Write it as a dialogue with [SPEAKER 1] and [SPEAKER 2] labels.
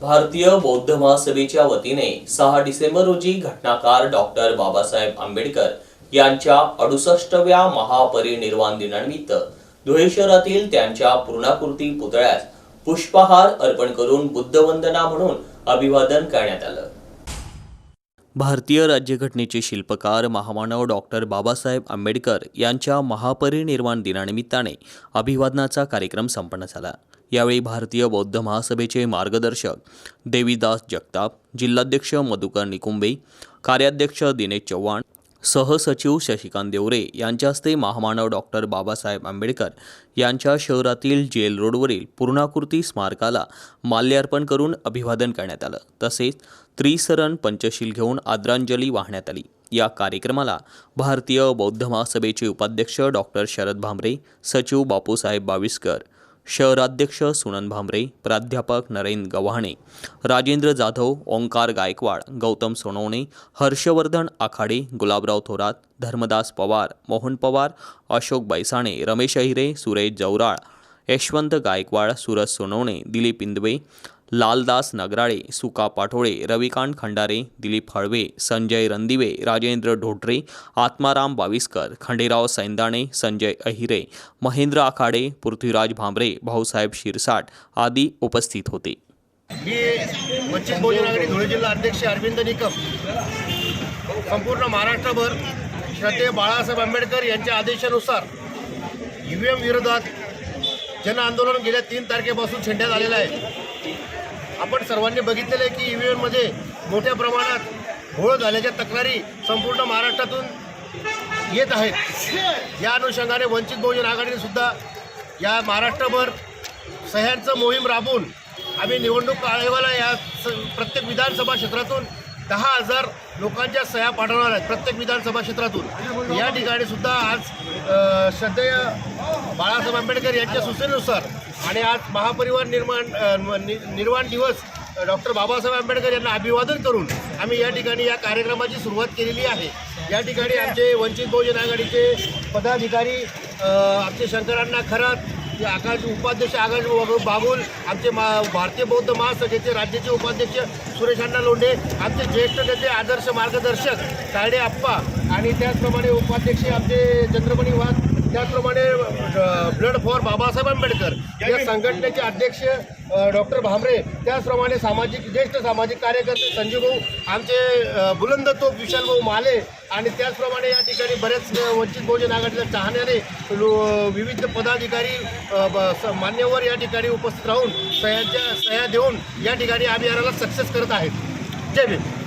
[SPEAKER 1] भारतीय बौद्ध महासभेच्या वतीने सहा डिसेंबर रोजी घटनाकार डॉक्टर बाबासाहेब आंबेडकर यांच्या अडुसष्टव्या महापरिनिर्वाण दिनानिमित्त धुळे शहरातील त्यांच्या पूर्णाकृती पुतळ्यास पुष्पहार अर्पण करून बुद्धवंदना म्हणून अभिवादन करण्यात आलं. भारतीय राज्यघटनेचे शिल्पकार महामानव डॉक्टर बाबासाहेब आंबेडकर यांच्या महापरिनिर्वाण दिनानिमित्ताने अभिवादनाचा कार्यक्रम संपन्न झाला. यावेळी भारतीय बौद्ध महासभेचे मार्गदर्शक देवीदास जगताप जिल्हाध्यक्ष मधुकर निकुंबे कार्याध्यक्ष दिनेश चव्हाण सहसचिव शशिकांत देवरे यांच्या हस्ते महामानव डॉक्टर बाबासाहेब आंबेडकर यांच्या शहरातील जेल रोडवरील पूर्णाकृती स्मारकाला माल्यार्पण करून अभिवादन करण्यात आलं. तसेच त्रिसरण पंचशील घेऊन आदरांजली वाहण्यात आली. या कार्यक्रमाला भारतीय बौद्ध महासभेचे उपाध्यक्ष डॉक्टर शरद भामरे सचिव बापूसाहेब बाविस्कर शहराध्यक्ष सुनन भांबरे प्राध्यापक नरेंद्र गव्हाणे राजेंद्र जाधव ओंकार गायकवाड गौतम सोनवणे हर्षवर्धन आखाडे गुलाबराव थोरात धर्मदास पवार मोहन पवार अशोक बैसाणे रमेश अहिरे सुरेश जवराळ यशवंत गायकवाड सुरज सोनवणे दिलीप इंदवे लालदास नगराळे सुका पाठोळे रविकांत खंडारे दिलीप हळवे संजय रंदिवे राजेंद्र ढोटरे आत्माराम बाविस्कर खंडेराव सैंदाणे संजय अहिरे महेंद्र आखाडे पृथ्वीराज भांबरे भाऊसाहेब शिरसाट आदी उपस्थित होते.
[SPEAKER 2] मी वंचित बहुजन आघाडी धुळे जिल्हा अध्यक्ष अरविंद निकम संपूर्ण महाराष्ट्रभर श्रद्धेय बाळासाहेब आंबेडकर यांच्या आदेशानुसार ईव्हीएम विरोधात जन आंदोलन गेल्या तीन तारखेपासून छेडण्यात आलेलं आहे. आपण सर्वांनी बघितलेलं आहे की ईव्हीएममध्ये मोठ्या प्रमाणात घोळ झाल्याच्या तक्रारी संपूर्ण महाराष्ट्रातून येत आहेत. या अनुषंगाने वंचित बहुजन आघाडीने सुद्धा या महाराष्ट्रभर सह्यांचं मोहीम राबवून आम्ही निवडणूक आयोगाला या स- प्रत्येक विधानसभा क्षेत्रातून दहा हजार लोकांच्या सह्या पाठवणार आहेत प्रत्येक विधानसभा क्षेत्रातून. या ठिकाणी सुद्धा आज श्रद्धेय बाळासाहेब आंबेडकर यांच्या सूचनेनुसार आणि आज महापरिवार निर्माण निर्माण नि- दिवस डॉक्टर बाबासाहेब आंबेडकर यांना अभिवादन करून आम्ही या ठिकाणी या कार्यक्रमाची सुरुवात केलेली आहे. या ठिकाणी आमचे वंचित बहुजन आघाडीचे पदाधिकारी आमचे शंकरांना खरात ते आकाश उपाध्यक्ष आकाश बागुल आमचे मा भारतीय बौद्ध महासभेचे राज्याचे उपाध्यक्ष सुरेश अण्णा लोंढे आमचे ज्येष्ठ नेते आदर्श मार्गदर्शक तायडे आप्पा आणि त्याचप्रमाणे उपाध्यक्ष आमचे चंद्रमणी वाघ त्याचप्रमाणे ब्लड फॉर बाबासाहेब आंबेडकर या संघटनेचे अध्यक्ष डॉक्टर भामरे त्याचप्रमाणे सामाजिक ज्येष्ठ सामाजिक कार्यकर्ते संजीव भाऊ आमचे बुलंद तोप विशाल भाऊ माले आणि त्याचप्रमाणे या ठिकाणी बरेच वंचित बहुजन आघाडीच्या चाहण्याने विविध पदाधिकारी मान्यवर या ठिकाणी उपस्थित राहून सह्यांच्या सह्या देऊन या ठिकाणी अभियानाला सक्सेस करत आहेत. जय भीम.